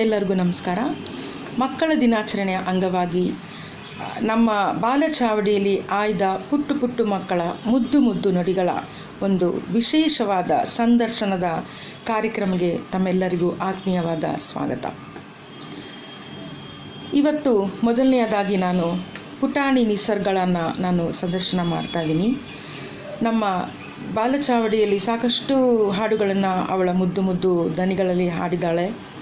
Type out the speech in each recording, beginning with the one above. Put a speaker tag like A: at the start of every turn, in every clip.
A: ಎಲ್ಲರಿಗೂ ನಮಸ್ಕಾರ. ಮಕ್ಕಳ ದಿನಾಚರಣೆಯ ಅಂಗವಾಗಿ, ನಮ್ಮ ಬಾಲಚಾವಡಿಯಲ್ಲಿ ಆಯ್ದ ಪುಟ್ಟು ಪುಟ್ಟು ಮಕ್ಕಳ ಮುದ್ದು ಮುದ್ದು ನುಡಿಗಳ ಒಂದು ವಿಶೇಷವಾದ ಸಂದರ್ಶನದ ಕಾರ್ಯಕ್ರಮಕ್ಕೆ ತಮ್ಮೆಲ್ಲರಿಗೂ ಆತ್ಮೀಯವಾದ ಸ್ವಾಗತ. ಇವತ್ತು ಮೊದಲನೆಯದಾಗಿ ನಾನು ಪುಟಾಣಿ ನಿಸರ್ಗಳನ್ನು ನಾನು ಸಂದರ್ಶನ ಮಾಡ್ತಾ ಇದ್ದೀನಿ. ನಮ್ಮ ಬಾಲಚಾವಡಿಯಲ್ಲಿ ಸಾಕಷ್ಟು ಹಾಡುಗಳನ್ನು ಅವಳ ಮುದ್ದು ಮುದ್ದು ದನಿಗಳಲ್ಲಿ ಹಾಡಿದಾಳೆ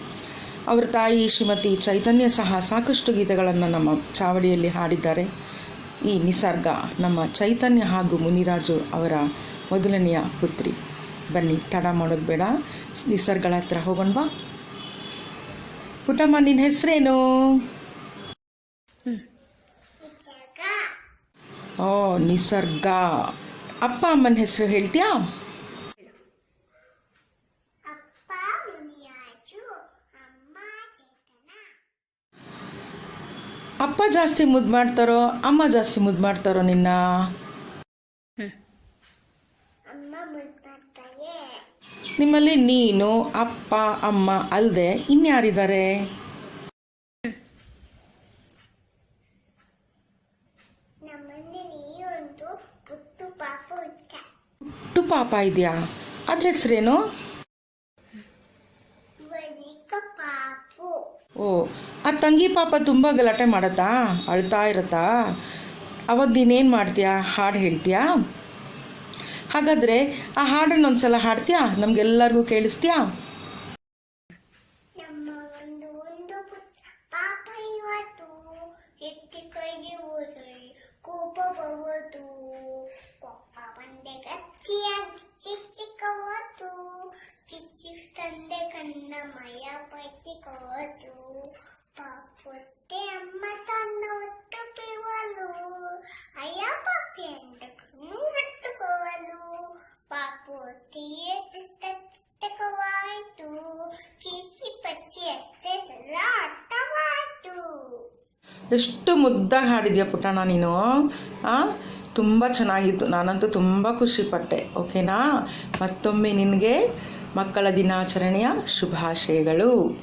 A: ಅವರ ತಾಯಿ ಶ್ರೀಮತಿ ಚೈತನ್ಯ ಸಹ ಸಾಕಷ್ಟು ಗೀತೆಗಳನ್ನು ನಮ್ಮ ಚಾವಡಿಯಲ್ಲಿ ಹಾಡಿದ್ದಾರೆ. ಈ ನಿಸರ್ಗ ನಮ್ಮ ಚೈತನ್ಯ ಹಾಗೂ ಮುನಿರಾಜು ಅವರ ಮೊದಲನೆಯ ಪುತ್ರಿ. ಬನ್ನಿ ತಡ ಮಾಡೋದು ಬೇಡ. ನಿಸರ್ಗಳ ಹತ್ರ ಹೋಗೋಣವಾ ಪುಟ್ಟಮ್ಮ ನಿನ್ನ ಹೆಸರೇನು? ಓ ನಿಸರ್ಗ. ಅಪ್ಪ ಅಮ್ಮನ ಹೆಸರು ಹೇಳ್ತೀಯಾ
B: ಅಪ್ಪ ಮುನಿಯಾಜು ಅಮ್ಮ ಚೇತನ
A: ಅಪ್ಪ ಜಾಸ್ತಿ ಮುದ್ದು ಮಾಡ್ತಾರೋ ಅಮ್ಮ ಜಾಸ್ತಿ ಮುದ್ದು ಮಾಡ್ತಾರೋ ನಿನ್ನ? ನಿಮ್ಮಲ್ಲಿ ನೀನು ಅಪ್ಪ ಅಮ್ಮ ಅಲ್ಲದೆ ಇನ್ಯಾರಿದ್ದಾರೆ?
B: ಪುಟ್ಟು ಒಂದು ಪುತ್ತು ಪಾಪು ಇತ್ತ
A: ಹುಟ್ಟು ಪಾಪ ಇದೆಯಾ? ಅದ್ರ ಹೆಸರೇನು
B: ವರಿಕ ಪಾಪು
A: ಓ ಆ ತಂಗಿ ಪಾಪ ತುಂಬ ಗಲಾಟೆ ಮಾಡತ್ತಾ? ಅಳ್ತಾ ಇರತ್ತಾ? ಅವಾಗ ನೀನೇನು ಮಾಡ್ತೀಯಾ? ಹಾಡು ಹೇಳ್ತೀಯಾ? ಹಾಗಾದರೆ ಆ ಹಾಡನ್ನು ಒಂದ್ಸಲ ಹಾಡ್ತೀಯಾ? ನಮಗೆಲ್ಲರಿಗೂ ಕೇಳಿಸ್ತೀಯಾ? ಎಷ್ಟು ಮುದ್ದಾಗಿ ಹಾಡಿದ್ಯಾ ಪುಟ್ಟಣ್ಣ ನೀನು? ಆ? ತುಂಬ ಚೆನ್ನಾಗಿತ್ತು. ನಾನಂತೂ ತುಂಬ ಖುಷಿಪಟ್ಟೆ. ಓಕೆನಾ? ಮತ್ತೊಮ್ಮೆ ನಿನಗೆ ಮಕ್ಕಳ ದಿನಾಚರಣೆಯ ಶುಭಾಶಯಗಳು.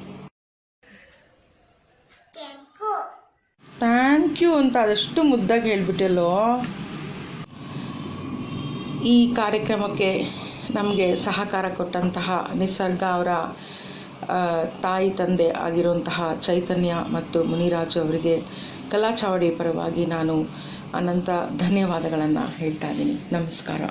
A: ಥ್ಯಾಂಕ್ ಯು ಅಂತ ಅದೆಷ್ಟು ಮುದ್ದಾಗಿ ಹೇಳ್ಬಿಟ್ಟಲ್ಲೋ. ಈ ಕಾರ್ಯಕ್ರಮಕ್ಕೆ ನಮಗೆ ಸಹಕಾರ ಕೊಟ್ಟಂತಹ ನಿಸರ್ಗ ಅವರ ತಾಯಿ ತಂದೆ ಆಗಿರುವಂತಹ ಚೈತನ್ಯ ಮತ್ತು ಮುನಿರಾಜು ಅವರಿಗೆ ಕಲಾಚಾವಡಿ ಪರವಾಗಿ ನಾನು ಅನಂತ ಧನ್ಯವಾದಗಳನ್ನು ಹೇಳ್ತಾ ಇದ್ದೀನಿ. ನಮಸ್ಕಾರ.